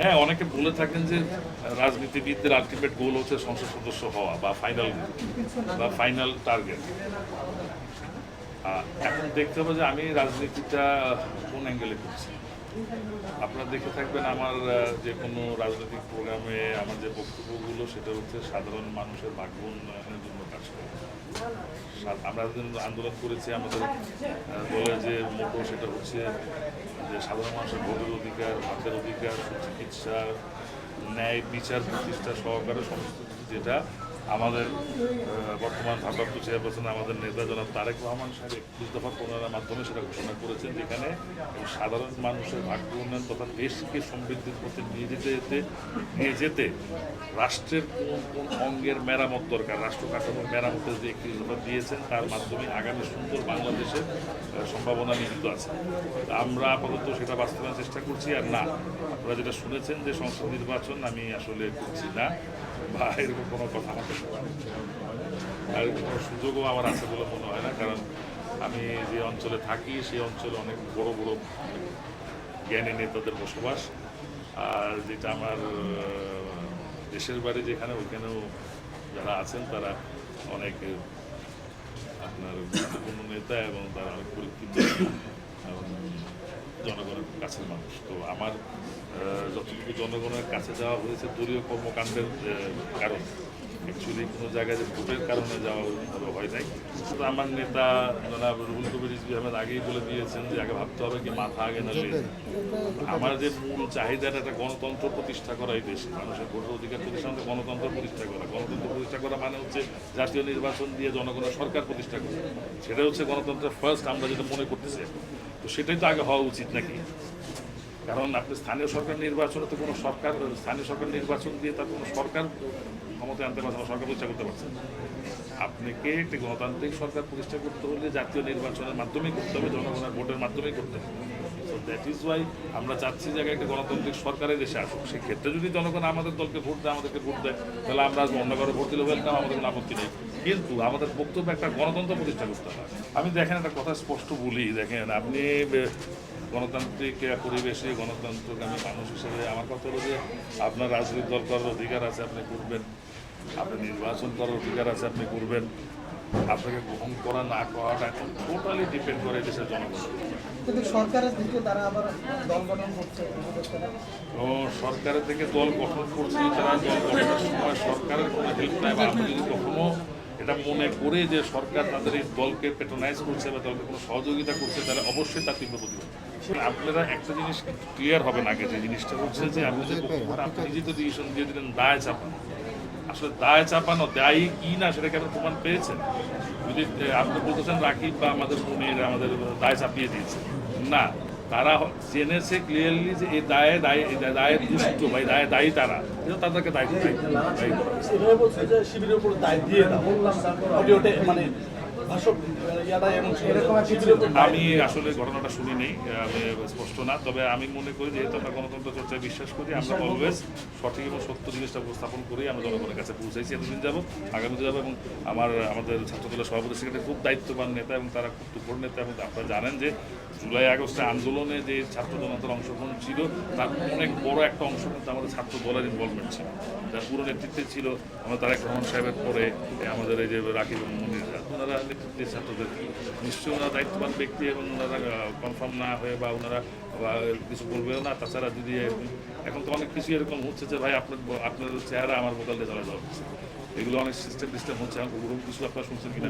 হ্যাঁ অনেকে বলে থাকেন যে রাজনীতিবিদদের আলটিমেট গোল হচ্ছে সংসদ সদস্য হওয়া বা ফাইনাল বা ফাইনাল টার্গেট এখন দেখতে হবে যে আমি রাজনীতিটা কোন অ্যাঙ্গেলে করছি। আপনারা দেখে থাকবেন আমার যে কোনো রাজনৈতিক প্রোগ্রামে আমার যে বক্তব্যগুলো, সেটা হচ্ছে সাধারণ মানুষের ভাগ্য উন্নয়নের জন্য কাজ করে। আমরা আন্দোলন করেছি, আমাদের দলের যে মোটো, সেটা হচ্ছে যে সাধারণ মানুষের ভোটের অধিকার ভাতের অধিকার চিকিৎসা ন্যায় বিচার প্রতিষ্ঠা সহকারে সমস্ত যেটা আমাদের বর্তমান ভারপ্রাপ্ত চেয়ারপারসন আমাদের নেতা জনাব তারেক রহমান সাহেব একত্রিশ দফা প্রণয়নের মাধ্যমে সেটা ঘোষণা করেছেন যেখানে সাধারণ মানুষের ভাগ্য উন্নয়ন তথা দেশকে সমৃদ্ধির পথে নিয়ে যেতে যেতে, নিয়ে যেতে রাষ্ট্রের কোন কোন অঙ্গের মেরামত দরকার, রাষ্ট্র কাঠামোর মেরামতের যে একত্রিশ দফা দিয়েছেন, তার মাধ্যমে আগামী সুন্দর বাংলাদেশের সম্ভাবনা নিহিত আছে। আমরা আপাতত সেটা বাস্তবায়নের চেষ্টা করছি আর না। আপনারা যেটা শুনেছেন যে সংসদ নির্বাচন আমি আসলে করছি না বা এরকম কোনো কথা আমার আর কোনো সুযোগও আমার আছে বলে মনে হয় না, কারণ আমি যে অঞ্চলে থাকি সেই অঞ্চলে অনেক বড় বড় জ্ঞানী নেতাদের বসবাস। আর যেটা আমার দেশের বাড়ি যেখানে, ওইখানেও যারা আছেন তারা অনেক আপনার গুরুত্বপূর্ণ নেতা এবং তারা পরীক্ষিত কাছের মানুষ। তো আমার যতটুকু জনগণের কাছে যাওয়া হয়েছে, দলীয় কর্মকাণ্ডের কারণ। অ্যাকচুয়ালি কোনো জায়গায় যে ভোটের কারণে যাওয়া হয় নাই। তো আমার নেতা জনাব রুহুল কবির রিজভী আহমেদ আগেই বলে দিয়েছেন যে, আগে ভাবতে হবে কি মাথা আগে না লেজ আমার যে মূল চাহিদাটা একটা গণতন্ত্র প্রতিষ্ঠা করা এই দেশে। মানুষের ভোটের অধিকার প্রতিষ্ঠা মানে গণতন্ত্র প্রতিষ্ঠা করা। গণতন্ত্র প্রতিষ্ঠা করা মানে হচ্ছে জাতীয় নির্বাচন দিয়ে জনগণের সরকার প্রতিষ্ঠা করা। সেটা হচ্ছে গণতন্ত্রের ফার্স্ট আমরা যেটা মনে করতেছি। তো সেটাই তো আগে হওয়া উচিত নাকি? কারণ আপনি স্থানীয় সরকার নির্বাচনে তো কোনো সরকার, স্থানীয় সরকার নির্বাচন দিয়ে তার কোনো সরকার ক্ষমতায় আনতে পারছে না, সরকার প্রতিষ্ঠা করতে পারছে। আপনাকে একটি গণতান্ত্রিক সরকার প্রতিষ্ঠা করতে হলে জাতীয় নির্বাচনের মাধ্যমেই করতে হবে, জনগণের ভোটের মাধ্যমেই করতে হবে। সো দ্যাট ইজ ওয়াই আমরা চাচ্ছি যে একটা গণতান্ত্রিক সরকারের দেশে আসুক। সেক্ষেত্রে যদি জনগণ আমাদের দলকে ভোট দেয়, আমাদেরকে ভোট দেয়, তাহলে আমরা আসব অন্য কারও ভোট দিলে ওয়েলকাম আমাদের কোনো আপত্তি নেই। কিন্তু আমাদের বক্তব্য একটা গণতন্ত্র প্রতিষ্ঠা করতে হবে। আমি দেখেন একটা কথা স্পষ্ট বলি, দেখেন আপনি গণতান্ত্রিক পরিবেশে গণতন্ত্রগামী মানুষ হিসেবে আমার কথা হলো যে আপনার রাজনৈতিক দল করার অধিকার আছে আপনি করবেন। আপনি নির্বাচন করার অধিকার আছে আপনি করবেন। আপনাকে গ্রহণ করা না করাটা এখন টোটালি ডিপেন্ড করে দেশের জনগণ। কিন্তু সরকারের দিকে তারা আবার দল গঠন করছে উপদেষ্টারা। সরকারের থেকে দল গঠন করছে তারা দল গঠনের সময় সরকারের কোনো হেল্প নাই বা আমরা যদি কখনো এটা মনে করে যে সরকার তাদের এই দলকে পেট্রোনাইজ করছে বা দলকে কোনো সহযোগিতা করছে তাহলে অবশ্যই তার তীব্র প্রতিবাদ। আপনারা একটা জিনিস ক্লিয়ার হবে না আগে যে জিনিসটা হচ্ছে যে আপনি যে আপনি নিজেই তো ডিসিশন দিয়ে দিলেন দায় চাপানো। আসলে দায় চাপানো দায়ী কি না সেটাকে আপনি প্রমাণ পেয়েছেন? যদি আপনি বলতেছেন রাকিব বা আমাদের মনির আমাদের দায় চাপিয়ে দিয়েছে। না তারা জেনেছে ক্লিয়ারলি যে এই দায়ে দায় এই দায়ের দুষ্ট বা দায়ে দায়ী তারা। কিন্তু তাদেরকে দায়ী দায়ী দায়ী করা শিবিরের উপর দায় দিয়ে মানে আমি আসলে ঘটনাটা শুনি নেই আমি স্পষ্ট না, তবে আমি মনে করি যেহেতু আমরা গণতন্ত্র চর্চায় বিশ্বাস করি, আমরা অলওয়েজ সঠিক এবং সত্য জিনিসটা উপস্থাপন করি আমরা জনগণের কাছে পৌঁছাইছি এতদিন যাব আগামীতে যাব এবং আমার, আমাদের ছাত্রদলের সভাপতি সেখানে খুব দায়িত্ববান নেতা এবং তারা খুব তুখর নেতা, এবং আপনারা জানেন যে জুলাই আগস্টে আন্দোলনে যে ছাত্র জনতার অংশগ্রহণ ছিল, তার অনেক বড় একটা অংশ কিন্তু আমাদের ছাত্র দলের ইনভলভমেন্ট ছিল। যার পুরো নেতৃত্বে ছিল আমরা তারেক রহমান সাহেবের পরে, আমাদের এই যে রাকিব এবং মনিররা ওনারা নেতৃত্বে ছাত্রদের নিশ্চয়ই ওনারা দায়িত্ববান ব্যক্তি এবং ওনারা কনফার্ম না হয়ে বা ওনারা কিছু বলবেও না। তাছাড়া যদি এখন তো অনেক কিছু এরকম হচ্ছে যে, ভাই, আপনার আপনার চেহারা আমার মোবাইলে চলে যাওয়া হচ্ছে এগুলো অনেক সিস্টেম টিস্টেম হচ্ছে। আমার কিছু আপনারা শুনছেন কিনা?